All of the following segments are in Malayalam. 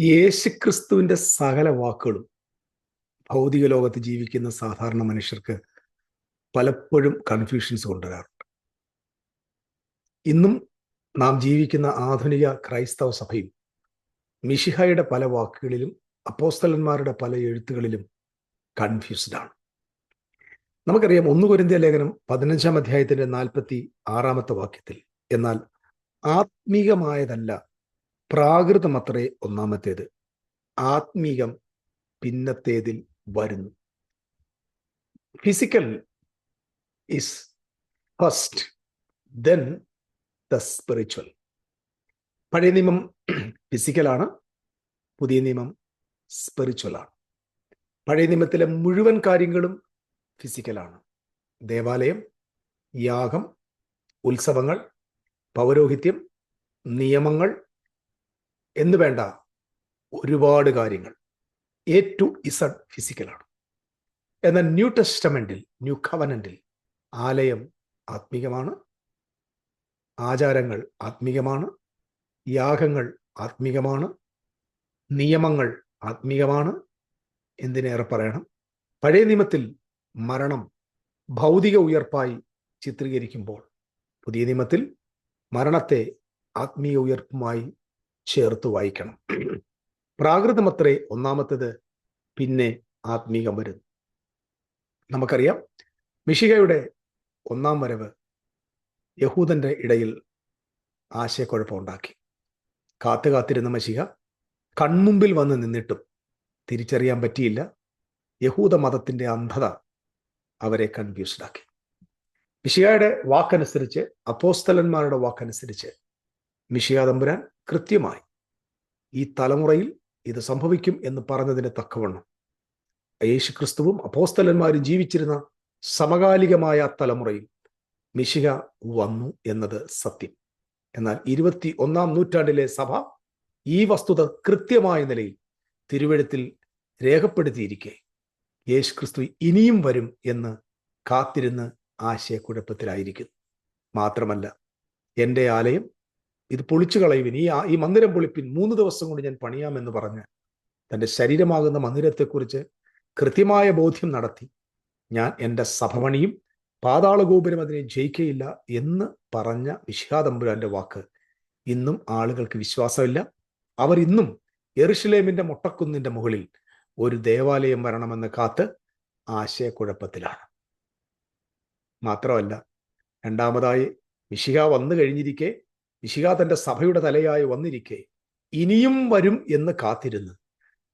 യേശുക്രിസ്തുവിന്റെ സകല വാക്കുകളും ഭൗതിക ലോകത്ത് ജീവിക്കുന്ന സാധാരണ മനുഷ്യർക്ക് പലപ്പോഴും കൺഫ്യൂഷൻസ് കൊണ്ടുവരാറുണ്ട്. ഇന്നും നാം ജീവിക്കുന്ന ആധുനിക ക്രൈസ്തവ സഭയും മിഷിഹയുടെ പല വാക്കുകളിലും അപ്പോസ്തലന്മാരുടെ പല എഴുത്തുകളിലും കൺഫ്യൂസ്ഡ് ആണ്. നമുക്കറിയാം ഒന്ന് കുരിന്തിയ ലേഖനം പതിനഞ്ചാം അധ്യായത്തിന്റെ നാൽപ്പത്തി ആറാമത്തെ വാക്യത്തിൽ എന്നാൽ ആത്മീകമായതല്ല പ്രാകൃതമത്രേ ഒന്നാമത്തേത്. ആത്മീകം പിന്നത്തേതിൽ വരുന്നു. Physical is first then the spiritual പഴയ നിയമം ഫിസിക്കലാണ് പുതിയ നിയമം സ്പിരിച്വൽ ആണ്. പഴയ നിയമത്തിലെ മുഴുവൻ കാര്യങ്ങളും ഫിസിക്കലാണ് ദേവാലയം യാഗം ഉത്സവങ്ങൾ പൗരോഹിത്യം നിയമങ്ങൾ എന്ന് വേണ്ട ഒരുപാട് കാര്യങ്ങൾ. എ ടു ഇസഡ് ഫിസിക്കലാണ് എന്നാൽ ന്യൂ ടെസ്റ്റമെന്റിൽ ന്യൂ കവനന്റിൽ ആലയം ആത്മീകമാണ് ആചാരങ്ങൾ ആത്മീകമാണ് യാഗങ്ങൾ ആത്മീകമാണ് നിയമങ്ങൾ ആത്മീകമാണ് എന്തിനേറെ പറയണം? പഴയ നിയമത്തിൽ മരണം ഭൗതിക ഉയർപ്പായി ചിത്രീകരിക്കുമ്പോൾ പുതിയ നിയമത്തിൽ മരണത്തെ ആത്മീയ ഉയർപ്പുമായി ചേർത്ത് വായിക്കണം. പ്രാകൃതമത്രേ ഒന്നാമത്തേത് പിന്നെ ആത്മീകം വരുന്നു നമുക്കറിയാം മിഷികയുടെ ഒന്നാം വരവ് യഹൂദന്റെ ഇടയിൽ ആശയക്കുഴപ്പമുണ്ടാക്കി. കാത്തു കാത്തിരുന്ന മഷിക കൺമുമ്പിൽ വന്ന് നിന്നിട്ടും തിരിച്ചറിയാൻ പറ്റിയില്ല. യഹൂദ മതത്തിന്റെ അന്ധത അവരെ കൺഫ്യൂസ്ഡ് ആക്കി. മിഷികയുടെ വാക്കനുസരിച്ച് അപ്പോസ്തലന്മാരുടെ വാക്കനുസരിച്ച് തമ്പുരാൻ കൃത്യമായി ഈ തലമുറയിൽ ഇത് സംഭവിക്കും എന്ന് പറഞ്ഞതിന് തക്കവണ്ണം യേശു ക്രിസ്തുവും അപ്പോസ്തലന്മാരും ജീവിച്ചിരുന്ന സമകാലികമായ തലമുറയിൽ മിശിക വന്നു എന്നത് സത്യം. എന്നാൽ ഇരുപത്തി ഒന്നാം നൂറ്റാണ്ടിലെ സഭ ഈ വസ്തുത കൃത്യമായ നിലയിൽ തിരുവഴുത്തിൽ രേഖപ്പെടുത്തിയിരിക്കെ. യേശു ക്രിസ്തു ഇനിയും വരും എന്ന് കാത്തിരുന്ന് ആശയക്കുഴപ്പത്തിലായിരിക്കുന്നു. മാത്രമല്ല എന്റെ ആലയം ഇത് പൊളിച്ചു കളയുവിൻ. ഈ ഈ മന്ദിരം പൊളിപ്പിൻ. മൂന്ന് ദിവസം കൊണ്ട് ഞാൻ പണിയാമെന്ന് പറഞ്ഞ് തന്റെ ശരീരമാകുന്ന മന്ദിരത്തെക്കുറിച്ച് കൃത്യമായ ബോധ്യം നടത്തി. ഞാൻ എന്റെ സഭ പണിയും പാതാള ഗോപുരം അതിനെ ജയിക്കയില്ല എന്ന് പറഞ്ഞ വിശ്വാതമ്പുരാന്റെ വാക്ക് ഇന്നും ആളുകൾക്ക് വിശ്വാസമില്ല. അവർ ഇന്നും എറുഷലേമിന്റെ മൊട്ടക്കുന്നിന്റെ മുകളിൽ ഒരു ദേവാലയം വരണമെന്ന് കാത്ത് ആശയക്കുഴപ്പത്തിലാണ്. മാത്രമല്ല രണ്ടാമതായി മിഷിക വന്നു കഴിഞ്ഞിരിക്കെ മിശിക തന്റെ സഭയുടെ തലയായി വന്നിരിക്കെ ഇനിയും വരും എന്ന് കാത്തിരുന്ന്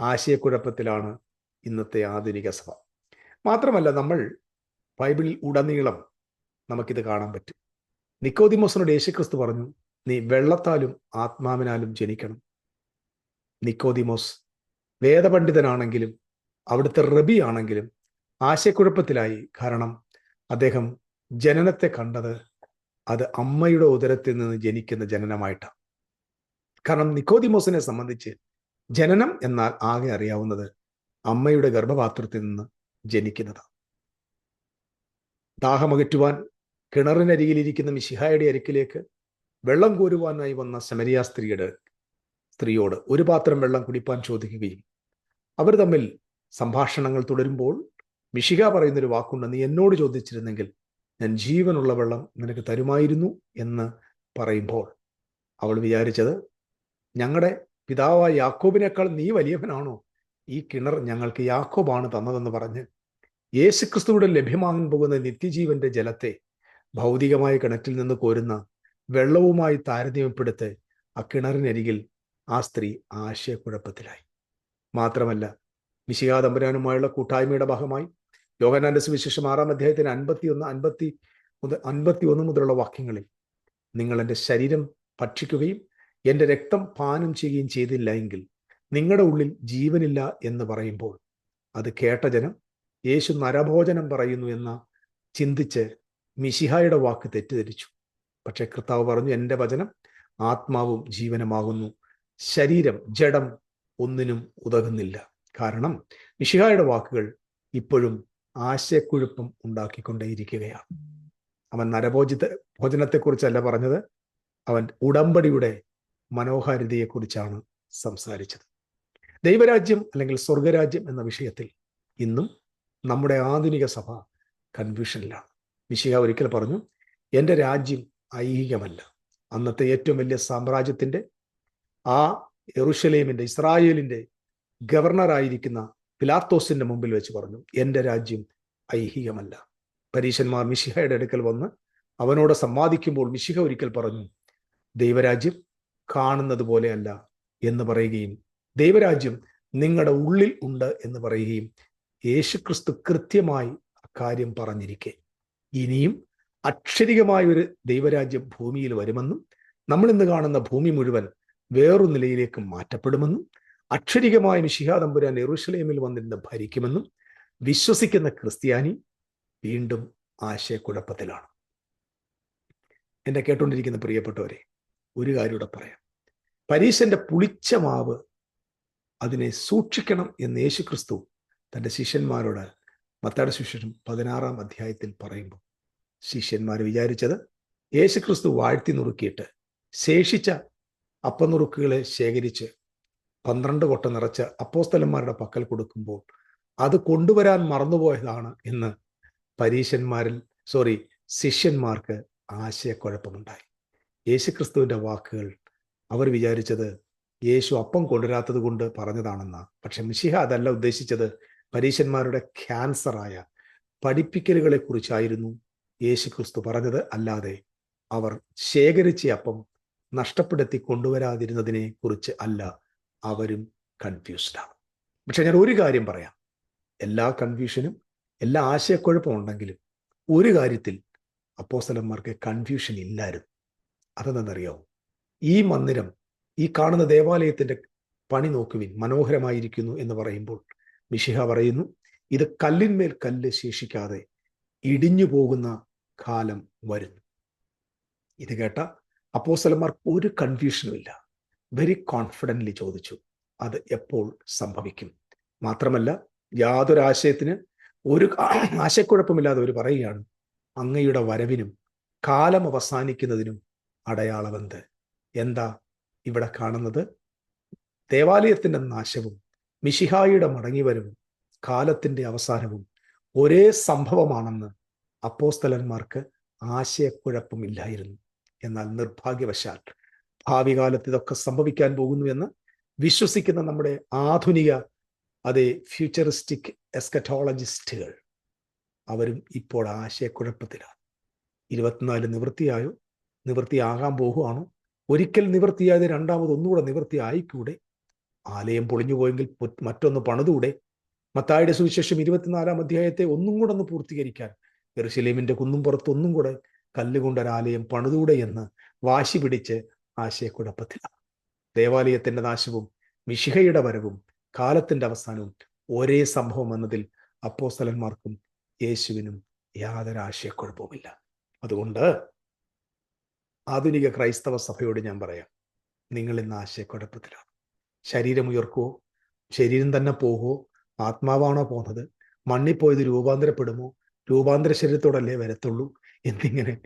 ആശയക്കുഴപ്പത്തിലാണ് ഇന്നത്തെ ആധുനിക സഭ. മാത്രമല്ല നമ്മൾ ബൈബിളിൽ ഉടനീളം നമുക്കിത് കാണാൻ പറ്റും. നിക്കോദിമോസിനോട് യേശുക്രിസ്തു പറഞ്ഞു നീ വെള്ളത്താലും ആത്മാവിനാലും ജനിക്കണം. നിക്കോദിമോസ് വേദപണ്ഡിതനാണെങ്കിലും അവിടുത്തെ റബി ആണെങ്കിലും ആശയക്കുഴപ്പത്തിലായി. കാരണം അദ്ദേഹം ജനനത്തെ കണ്ടത് അത് അമ്മയുടെ ഉദരത്തിൽ നിന്ന് ജനിക്കുന്ന ജനനമായിട്ടാണ്. കാരണം നിക്കോദിമോസിനെ സംബന്ധിച്ച് ജനനം എന്നാൽ ആകെ അറിയാവുന്നത് അമ്മയുടെ ഗർഭപാത്രത്തിൽ നിന്ന് ജനിക്കുന്നതാണ്. ദാഹമകറ്റുവാൻ കിണറിനരികിലിരിക്കുന്ന മിശിഹായുടെ അരിക്കിലേക്ക് വെള്ളം കോരുവാനായി വന്ന സമരിയ സ്ത്രീയുടെ സ്ത്രീയോട് ഒരു പാത്രം വെള്ളം കുടിപ്പാൻ ചോദിക്കുകയും അവർ തമ്മിൽ സംഭാഷണങ്ങൾ തുടരുമ്പോൾ മിഷിക പറയുന്നൊരു വാക്കുണ്ട് നീ എന്നോട് ചോദിച്ചിരുന്നെങ്കിൽ ഞാൻ ജീവനുള്ള വെള്ളം നിനക്ക് തരുമായിരുന്നു എന്ന് പറയുമ്പോൾ അവൾ വിചാരിച്ചത് ഞങ്ങളുടെ പിതാവായ യാക്കോബിനേക്കാൾ നീ വലിയവനാണോ? ഈ കിണർ ഞങ്ങൾക്ക് യാക്കോബാണ് തന്നതെന്ന് പറഞ്ഞ് യേശുക്രിസ്തുവിടെ ലഭ്യമാകാൻ പോകുന്ന നിത്യജീവന്റെ ജലത്തെ ഭൗതികമായ കിണറ്റിൽ നിന്ന് കോരുന്ന വെള്ളവുമായി താരതമ്യപ്പെടുത്ത് ആ കിണറിനരികിൽ ആ സ്ത്രീ ആശയക്കുഴപ്പത്തിലായി. മാത്രമല്ല വിശികാതമ്പരാനുമായുള്ള കൂട്ടായ്മയുടെ ഭാഗമായി യോഗനാന്റെ സുവിശേഷം ആറാം അധ്യായത്തിന് അൻപത്തി ഒന്ന് അൻപത്തി മുതൽ അൻപത്തി ഒന്ന് മുതലുള്ള വാക്യങ്ങളിൽ നിങ്ങൾ എന്റെ ശരീരം ഭക്ഷിക്കുകയും എന്റെ രക്തം പാനം ചെയ്യുകയും ചെയ്തില്ല എങ്കിൽ നിങ്ങളുടെ ഉള്ളിൽ ജീവനില്ല എന്ന് പറയുമ്പോൾ അത് കേട്ട ജനം യേശു നരഭോജനം പറയുന്നു എന്ന ചിന്തിച്ച് മിശിഹായുടെ വാക്ക് തെറ്റിദ്ധരിച്ചു. പക്ഷെ കർത്താവ് പറഞ്ഞു എന്റെ വചനം ആത്മാവും ജീവനമാകുന്നു. ശരീരം ജഡം ഒന്നിനും ഉതകുന്നില്ല. കാരണം മിശിഹായുടെ വാക്കുകൾ ഇപ്പോഴും ആശയക്കുഴപ്പം ഉണ്ടാക്കിക്കൊണ്ടേയിരിക്കുകയാണ്. അവൻ നരഭോജിത ഭോജനത്തെക്കുറിച്ചല്ല പറഞ്ഞത്. അവൻ ഉടമ്പടിയുടെ മനോഹാരിതയെക്കുറിച്ചാണ് സംസാരിച്ചത്. ദൈവരാജ്യം അല്ലെങ്കിൽ സ്വർഗരാജ്യം എന്ന വിഷയത്തിൽ ഇന്നും നമ്മുടെ ആധുനിക സഭ കൺഫ്യൂഷനിലാണ്. മിശിക ഒരിക്കൽ പറഞ്ഞു എന്റെ രാജ്യം ഐഹികമല്ല. അന്നത്തെ ഏറ്റവും വലിയ സാമ്രാജ്യത്തിന്റെ ആ എറുഷലേമിന്റെ ഇസ്രായേലിന്റെ ഗവർണറായിരിക്കുന്ന പിലാത്തോസിന്റെ മുമ്പിൽ വെച്ച് പറഞ്ഞു എന്റെ രാജ്യം ഐഹികമല്ല. പരീശന്മാർ മിശിഹയുടെ അടുക്കൽ വന്ന് അവനോട് സംവാദിക്കുമ്പോൾ മിശിഹ ഒരിക്കൽ പറഞ്ഞു ദൈവരാജ്യം കാണുന്നത് പോലെയല്ല എന്ന് പറയുകയും ദൈവരാജ്യം നിങ്ങളുടെ ഉള്ളിൽ ഉണ്ട് എന്ന് പറയുകയും യേശുക്രിസ്തു കൃത്യമായി അക്കാര്യം പറഞ്ഞിരിക്കെ. ഇനിയും അക്ഷരികമായ ഒരു ദൈവരാജ്യം ഭൂമിയിൽ വരുമെന്നും നമ്മൾ ഇന്ന് കാണുന്ന ഭൂമി മുഴുവൻ വേറൊരു നിലയിലേക്ക് മാറ്റപ്പെടുമെന്നും അക്ഷരികമായ മിശിഹാ തമ്പുരാൻ എറുഷലേമിൽ വന്നിരുന്ന് ഭരിക്കുമെന്നും വിശ്വസിക്കുന്ന ക്രിസ്ത്യാനി വീണ്ടും ആശയക്കുഴപ്പത്തിലാണ്. എന്നെ കേട്ടുകൊണ്ടിരിക്കുന്ന പ്രിയപ്പെട്ടവരെ ഒരു കാര്യം കൂടെ പറയാം. പരീശന്റെ പുളിച്ച മാവ് അതിനെ സൂക്ഷിക്കണം എന്ന് യേശു ക്രിസ്തു തന്റെ ശിഷ്യന്മാരോട് മത്താട ശിഷ്യനും പതിനാറാം അധ്യായത്തിൽ പറയുമ്പോൾ ശിഷ്യന്മാർ വിചാരിച്ചത് യേശു ക്രിസ്തു വാഴ്ത്തി നുറുക്കിയിട്ട് ശേഷിച്ച അപ്പനുറുക്കുകളെ ശേഖരിച്ച് പന്ത്രണ്ട് കൊട്ട നിറച്ച് അപ്പോസ്തലന്മാരുടെ പക്കൽ കൊടുക്കുമ്പോൾ അത് കൊണ്ടുവരാൻ മറന്നുപോയതാണ് എന്ന് പരീശന്മാരിൽ സോറി ശിഷ്യന്മാർക്ക് ആശയക്കുഴപ്പമുണ്ടായി. യേശുക്രിസ്തുവിന്റെ വാക്കുകൾ അവർ വിചാരിച്ചത് യേശു അപ്പം കൊണ്ടുവരാത്തത് കൊണ്ട് പറഞ്ഞതാണെന്ന. പക്ഷെ മിഷിഹ അതല്ല ഉദ്ദേശിച്ചത്. പരീശന്മാരുടെ ക്യാൻസറായ പഠിപ്പിക്കലുകളെ കുറിച്ചായിരുന്നു യേശു ക്രിസ്തു പറഞ്ഞത്. അല്ലാതെ അവർ ശേഖരിച്ച അപ്പം നഷ്ടപ്പെടുത്തി കൊണ്ടുവരാതിരുന്നതിനെ കുറിച്ച് അല്ല അവരും കൺഫ്യൂസ്ഡ് ആണ്. പക്ഷെ ഞാൻ ഒരു കാര്യം പറയാം. എല്ലാ കൺഫ്യൂഷനും എല്ലാ ആശയക്കുഴപ്പം ഉണ്ടെങ്കിലും ഒരു കാര്യത്തിൽ അപ്പോസ്തലന്മാർക്ക് കൺഫ്യൂഷൻ ഇല്ലായിരുന്നു. അതെന്തെന്നറിയോ ഈ മന്ദിരം ഈ കാണുന്ന ദേവാലയത്തിന്റെ പണി നോക്കുവിൻ മനോഹരമായിരിക്കുന്നു എന്ന് പറയുമ്പോൾ മിഷിഹ പറയുന്നു ഇത് കല്ലിന്മേൽ കല്ല് ശേഷിക്കാതെ ഇടിഞ്ഞു പോകുന്ന കാലം വരുന്നു. ഇത് കേട്ട അപ്പോസ്തലന്മാർക്ക് ഒരു കൺഫ്യൂഷനും ഇല്ല. വെരി കോൺഫിഡന്റ്ലി ചോദിച്ചു അത് എപ്പോൾ സംഭവിക്കും? മാത്രമല്ല യാതൊരു ആശയത്തിന് ഒരു ആശയക്കുഴപ്പമില്ലാതെ അവർ പറയുകയാണ് അങ്ങയുടെ വരവിനും കാലം അവസാനിക്കുന്നതിനും അടയാളമെന്ത്? എന്താ ഇവിടെ കാണുന്നത്? ദേവാലയത്തിന്റെ നാശവും മിഷിഹായിയുടെ മടങ്ങിവരവും കാലത്തിന്റെ അവസാനവും ഒരേ സംഭവമാണെന്ന് അപ്പോസ്തലന്മാർക്ക് ആശയക്കുഴപ്പമില്ലായിരുന്നു. എന്നാൽ നിർഭാഗ്യവശാൽ ഭാവി കാലത്ത് ഇതൊക്കെ സംഭവിക്കാൻ പോകുന്നു എന്ന് വിശ്വസിക്കുന്ന നമ്മുടെ ആധുനിക അതെ ഫ്യൂച്ചറിസ്റ്റിക് എസ്കറ്റോളജിസ്റ്റുകൾ അവരും ഇപ്പോൾ ആശയക്കുഴപ്പത്തിലാണ്. ഇരുപത്തിനാല് നിവൃത്തിയായോ? നിവൃത്തിയാകാൻ പോകുകയാണോ ഒരിക്കൽ നിവൃത്തിയായത് രണ്ടാമത് ഒന്നുകൂടെ നിവൃത്തി ആയിക്കൂടെ? ആലയം പൊളിഞ്ഞു പോയെങ്കിൽ മറ്റൊന്ന് പണിതൂടെ? മത്തായുടെ സുവിശേഷം ഇരുപത്തിനാലാം അധ്യായത്തെ ഒന്നും കൂടെ ഒന്ന് പൂർത്തീകരിക്കാൻ എറുസലേമിന്റെ കുന്നും പുറത്ത് ഒന്നും കൂടെ കല്ലുകൊണ്ടൊരാലയം പണിതൂടെ എന്ന് വാശി പിടിച്ച് ആശയക്കുഴപ്പത്തിലാണ്. ദേവാലയത്തിന്റെ നാശവും മിഷിഹയുടെ വരവും കാലത്തിന്റെ അവസാനവും ഒരേ സംഭവം എന്നതിൽ അപ്പോസ്തലന്മാർക്കും യേശുവിനും യാതൊരു ആശയക്കുഴപ്പവുമില്ല. അതുകൊണ്ട് ആധുനിക ക്രൈസ്തവ സഭയോട് ഞാൻ പറയാം നിങ്ങൾ ഇന്ന് ആശയക്കുഴപ്പത്തിലാണ്. ശരീരം ഉയർക്കുവോ? ശരീരം തന്നെ പോകുമോ ആത്മാവാണോ പോകുന്നത്? മണ്ണിപ്പോയത് രൂപാന്തരപ്പെടുമോ? രൂപാന്തര ശരീരത്തോടല്ലേ വരത്തുള്ളൂ? എന്നിങ്ങനെ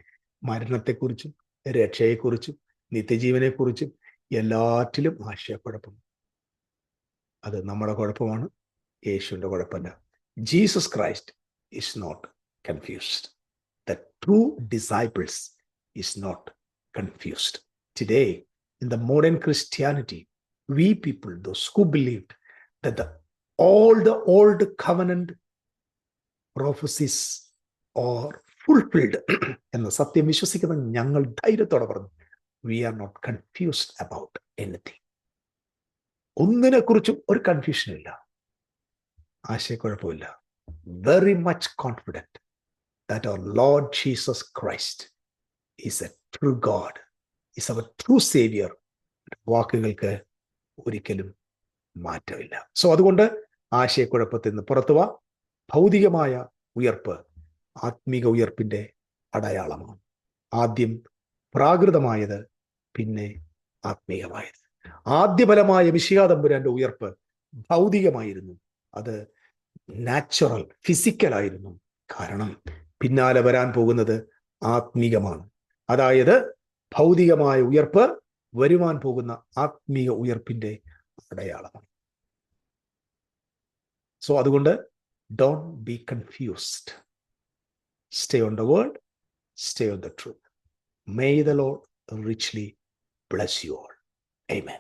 മരണത്തെക്കുറിച്ചും രക്ഷയെക്കുറിച്ചും നിത്യജീവനെക്കുറിച്ചും എല്ലാറ്റിലും ആശയക്കുഴപ്പം അത് നമ്മുടെ കുഴപ്പമാണ് യേശുവിന്റെ കുഴപ്പമല്ല. Jesus Christ is not confused. The true disciples is not confused. Today in the modern Christianity we people those who believe the all the old covenant covenant or fulfilled എന്ന സത്യം വിശ്വസിക്കുന്ന ഞങ്ങൾ ധൈര്യത്തോടെ പറഞ്ഞു. We are not confused about anything ഒന്നിനെ കുറിച്ചും ഒരു കൺഫ്യൂഷനില്ല ആശയക്കുഴപ്പമില്ല very much confident that our Lord Jesus Christ is a true God is our true saviour വാക്കുകൾക്ക് ഒരിക്കലും മാറ്റമില്ല. സോ അതുകൊണ്ട് ആശയക്കുഴപ്പത്തിൽ നിന്ന് പുറത്തുവ ഭൗതികമായ ഉയർപ്പ് ആത്മീക ഉയർപ്പിന്റെ അടയാളമാണ്. ആദ്യം പ്രാകൃതമായത് പിന്നെ ആത്മീയമായത്. ആദ്യഫലമായ വിഷയാതമ്പുരാന്റെ ഉയർപ്പ് ഭൗതികമായിരുന്നു. അത് നാച്ചുറൽ ഫിസിക്കൽ ആയിരുന്നു കാരണം പിന്നാലെ വരാൻ പോകുന്നത് ആത്മീകമാണ് അതായത് ഭൗതികമായ ഉയർപ്പ് വരുവാൻ പോകുന്ന ആത്മീയ ഉയർപ്പിന്റെ അടയാളമാണ്. സോ അതുകൊണ്ട് don't be confused stay on the world stay on the truth May the Lord richly bless you all. Amen.